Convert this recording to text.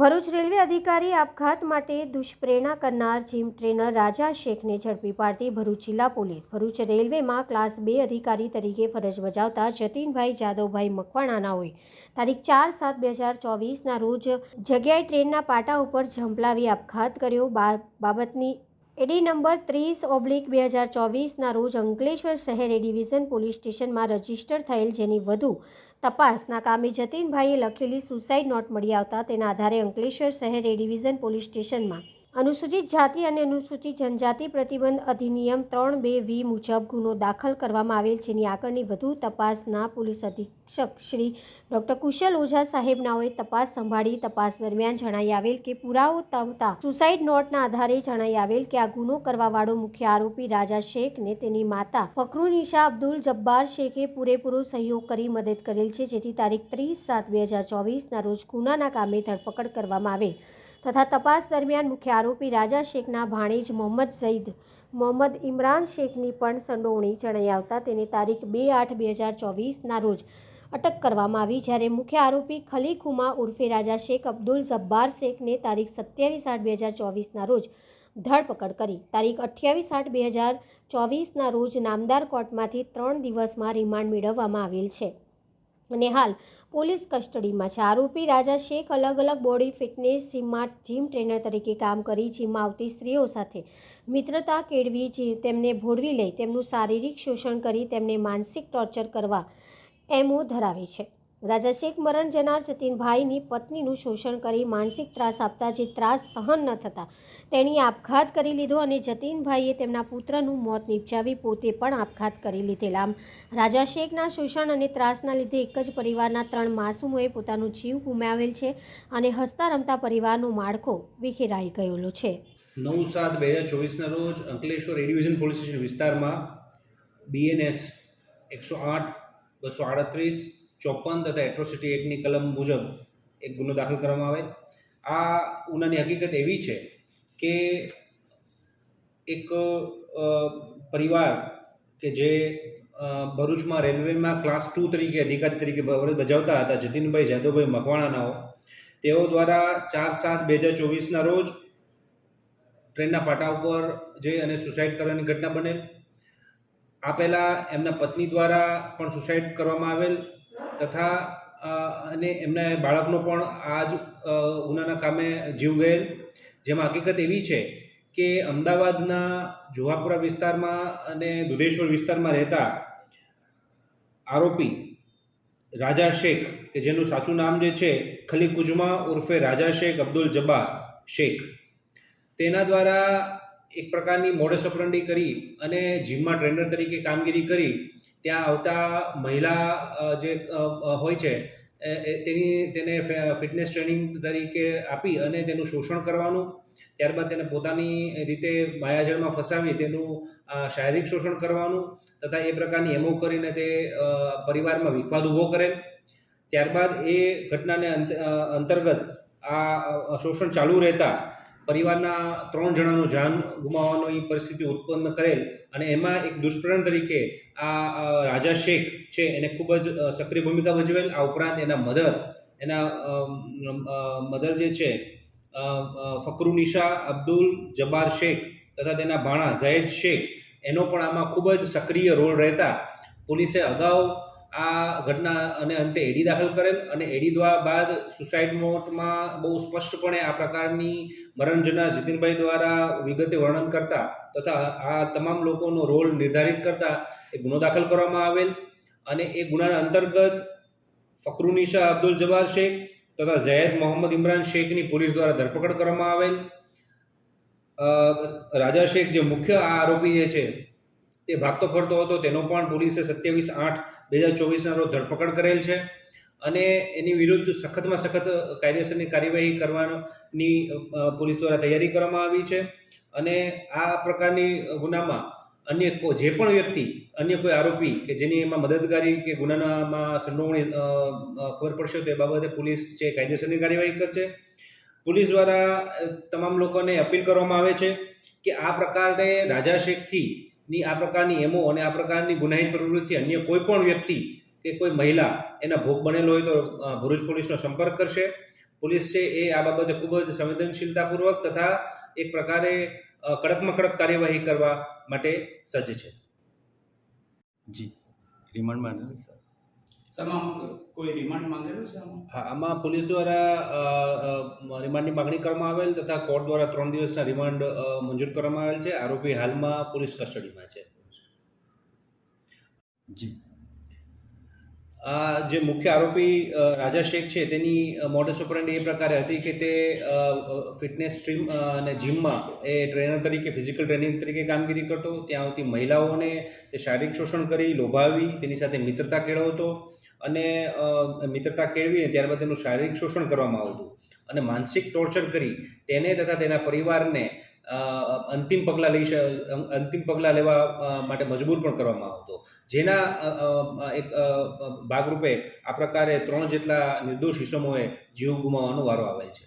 Bharuch railway અધિકારી આપઘાત માટે દુષ્પ્રેરણા કરનાર જીમ ટ્રેનર રાજા શેખને ઝડપી પાડતી ભરૂચ જિલ્લા પોલીસ. ભરૂચ રેલવેમાં ક્લાસ બે અધિકારી તરીકે ફરજ બજાવતા જતીનભાઈ જાદવભાઈ મકવાણાના હોય. તારીખ ચાર સાત બે હજાર ચોવીસના રોજ જગ્યાએ ટ્રેનના પાટા ઉપર ઝંપલાવી આપઘાત કર્યો. બાબતની એડી નંબર ત્રીસ ઓબ્લિક બે હજાર ચોવીસના રોજ અંકલેશ્વર શહેર એ ડિવિઝન પોલીસ સ્ટેશનમાં રજિસ્ટર થયેલ જેની વધુ તપાસના કામે જતીનભાઈએ લખેલી સુસાઇડ નોટ મળી આવતા તેના આધારે અંકલેશ્વર શહેર એ ડિવિઝન પોલીસ સ્ટેશનમાં અનુસૂચિત જાતિ અને અનુસૂચિત જનજાતિ પ્રતિબંધ અધિનિયમ ત્રણ બે વી મુજબ ગુનો દાખલ કરવામાં આવેલ જેની આગળની વધુ તપાસના પોલીસ અધિક્ષક શ્રી ડૉક્ટર કુશલ ઓઝા સાહેબનાઓએ તપાસ સંભાળી તપાસ દરમિયાન જણાઈ આવેલ કે પુરાવો તવતા સુસાઇડ નોટના આધારે જણાઈ આવેલ કે આ ગુનો કરવાવાળો મુખ્ય આરોપી રાજા શેખને તેની માતા ફખરુનિશા અબ્દુલ જબ્બાર શેખે પૂરેપૂરો સહયોગ કરી મદદ કરેલ છે. જેથી તારીખ ત્રીસ સાત બે હજાર ચોવીસના રોજ ગુનાના કામે ધરપકડ કરવામાં આવેલ. તથા તપાસ દરમિયાન મુખ્ય આરોપી રાજા શેખના ભાણેજ મોહમ્મદ સઈદ મોહમ્મદ ઇમરાન શેખની પણ સંડોવણી જણાઈ આવતા તેને તારીખ બે આઠ બે હજાર ચોવીસના રોજ અટક કરવામાં આવી, જ્યારે મુખ્ય આરોપી ખલીખુમા ઉર્ફે રાજા શેખ અબ્દુલ જબ્બાર શેખને તારીખ સત્યાવીસ આઠ બે હજાર ચોવીસના રોજ ધરપકડ કરી. તારીખ અઠ્યાવીસ આઠ બે હજાર ચોવીસના રોજ નામદાર કોર્ટમાંથી ત્રણ દિવસમાં રિમાન્ડ મેળવવામાં આવેલ છે. અને હાલ પોલીસ કસ્ટડીમાં છે. આરોપી રાજા શેખ અલગ અલગ બોડી ફિટનેસ જીમમાં જીમ ટ્રેનર તરીકે કામ કરી જીમમાં આવતી સ્ત્રીઓ સાથે મિત્રતા કેળવી તેમને ભોળવી લઈ તેમનું શારીરિક શોષણ કરી તેમને માનસિક ટોર્ચર કરવા એમઓ ધરાવે છે. રાજા શેખ મરણ જનાર જતીનભાઈની પત્નીનું શોષણ કરી માનસિક ત્રાસ આપતા જે ત્રાસ સહન ન થતા, તેણીએ આપઘાત કરી લીધો અને જતીનભાઈએ તેમના પુત્રનું મોત નિપજાવી પોતે પણ આપઘાત કરી લીધેલ. રાજા શેખના શોષણ અને ત્રાસના લીધે એક જ પરિવારના ત્રણ માસૂમોએ પોતાનો જીવ ગુમાવેલ છે અને હસતા રમતા પરિવારનો માળખો વિખેરાઈ ગયેલો છે. નવ સાત બે હજાર ચોવીસના રોજ Ankleshwar A division police station વિસ્તારમાં બીએનએસ એકસો આઠ, બસો આડત્રીસ ચોપન તથા એટ્રોસિટી એક્ટની કલમ મુજબ એક ગુનો દાખલ કરવામાં આવે. આ ગુનાની હકીકત એવી છે કે એક પરિવાર કે જે ભરૂચમાં રેલવેમાં ક્લાસ ટુ તરીકે, અધિકારી તરીકે બજાવતા હતા, જતીનભાઈ જાદવભાઈ મકવાણાનાઓ તેઓ દ્વારા ચાર સાત બે હજાર ચોવીસના રોજ ટ્રેનના પાટા ઉપર જઈ અને સુસાઇડ કરવાની ઘટના બનેલ. આ પહેલાં એમના પત્ની દ્વારા પણ સુસાઇડ કરવામાં આવેલ. તથા અને એમના બાળકનો પણ આ જ ગુનાના કામે જીવ ગયેલ. જેમાં હકીકત એવી છે કે અમદાવાદના જુહાપુરા વિસ્તારમાં અને દુધેશ્વર વિસ્તારમાં રહેતા આરોપી રાજા શેખ, કે જેનું સાચું નામ જે છે ખલી કુજમા ઉર્ફે રાજા શેખ અબ્દુલ જબ્બાર શેખ. તેના દ્વારા એક પ્રકારની મોડસ ઓપરંડી કરી અને જીમમાં ટ્રેનર તરીકે કામગીરી કરી ત્યાં આવતા મહિલા જે હોય છે તેની, તેને ફિટનેસ ટ્રેનિંગ તરીકે આપી અને તેનું શોષણ કરવાનું, ત્યારબાદ તેને પોતાની રીતે માયાજળમાં ફસાવી તેનું શારીરિક શોષણ કરવાનું, તથા એ પ્રકારની એમો કરીને તે પરિવારમાં વિખવાદ ઊભો કરે. ત્યારબાદ એ ઘટનાને અંત- અંતર્ગત આ શોષણ ચાલુ રહેતા પરિવારના ત્રણ જણાનું જાન ગુમાવવાની પરિસ્થિતિ ઉત્પન્ન કરેલ અને એમાં એક દુષ્પ્રણ તરીકે આ રાજા શેખ છે એને ખૂબ જ સક્રિય ભૂમિકા ભજવેલ. આ ઉપરાંત એના મધર એના મધર જે છે ફકરુ નિશા અબ્દુલ જબ્બાર શેખ તથા તેના ભાણા ઝૈદ શેખ એનો પણ આમાં ખૂબ જ સક્રિય રોલ રહેતા. પોલીસે અગાઉ આ ઘટના અને અંતે એડી દાખલ કરેલ અને એડી દ્વારા બાદ સુસાઇડ નોટમાં બહુ સ્પષ્ટપણે આ પ્રકારની મરણજના જીતિનભાઈ દ્વારા વિગતે વર્ણન કરતા તથા આ તમામ લોકોનો રોલ નિર્ધારિત કરતા એ ગુનો દાખલ કરવામાં આવેલ અને એ ગુનાના અંતર્ગત ફકરુનિશા અબ્દુલ જવાબ શેખ તથા ઝૈદ મોહમ્મદ ઇમરાન શેખની પોલીસ દ્વારા ધરપકડ કરવામાં આવેલ. રાજા શેખ જે મુખ્ય આ આરોપી જે છે તે ભાગતો ફરતો હતો તેનો પણ પોલીસે સત્યાવીસ આઠ બે હજાર ચોવીસના રોજ ધરપકડ કરેલ છે અને એની વિરુદ્ધ સખતમાં સખત કાયદેસરની કાર્યવાહી કરવાની પોલીસ દ્વારા તૈયારી કરવામાં આવી છે અને આ પ્રકારની ગુનામાં અન્ય જે પણ વ્યક્તિ, અન્ય કોઈ આરોપી કે જેની એમાં મદદગારી કે ગુનાનામાં સંડોવણી ખબર પડશે તો બાબતે પોલીસ છે કાયદેસરની કાર્યવાહી કરશે. પોલીસ દ્વારા તમામ લોકોને અપીલ કરવામાં આવે છે કે આ પ્રકારે રાજા શેખથી ની આ પ્રકારની એમો અને આ પ્રકારની ગુનાહિત પ્રવૃત્તિ અન્ય કોઈ પણ વ્યક્તિ કે કોઈ મહિલા એના ભોગ બનેલો હોય તો ભરૂચ પોલીસનો સંપર્ક કરશે. પોલીસ છે એ આ બાબતે ખૂબ જ સંવેદનશીલતાપૂર્વક તથા એક પ્રકારે કડકમાં કડક કાર્યવાહી કરવા માટે સજ્જ છે. જી. રિમાન્ડ માટે શેમાં કોઈ રિમાન્ડ માંગેલું છે હા આમાં પોલીસ દ્વારા રિમાન્ડની માગણી કરવામાં આવેલ તથા કોર્ટ દ્વારા ત્રણ દિવસના રિમાન્ડ મંજૂર કરવામાં આવેલ છે. આરોપી હાલમાં પોલીસ કસ્ટડીમાં છે. જી. આ જે મુખ્ય આરોપી રાજા શેખ છે તેની મોડસ ઓપરેન્ડી એ પ્રકારે હતી કે તે ફિટનેસ સ્ટ્રીમ અને જીમમાં એ ટ્રેનર તરીકે ફિઝિકલ ટ્રેનિંગ તરીકે કામગીરી કરતો. ત્યાં આવતી મહિલાઓને તે શારીરિક શોષણ કરી લોભાવી તેની સાથે મિત્રતા કેળવતો. અને મિત્રતા કેળવીને ત્યારબાદ તેનું શારીરિક શોષણ કરવામાં આવતું. અને માનસિક ટોર્ચર કરી તેને તથા તેના પરિવારને અંતિમ પગલાં લઈ અંતિમ પગલાં લેવા માટે મજબૂર પણ કરવામાં આવતો. જેના એક ભાગરૂપે આ પ્રકારે ત્રણ જેટલા નિર્દોષ ઇસમોએ જીવ ગુમાવવાનો વારો આવેલ છે.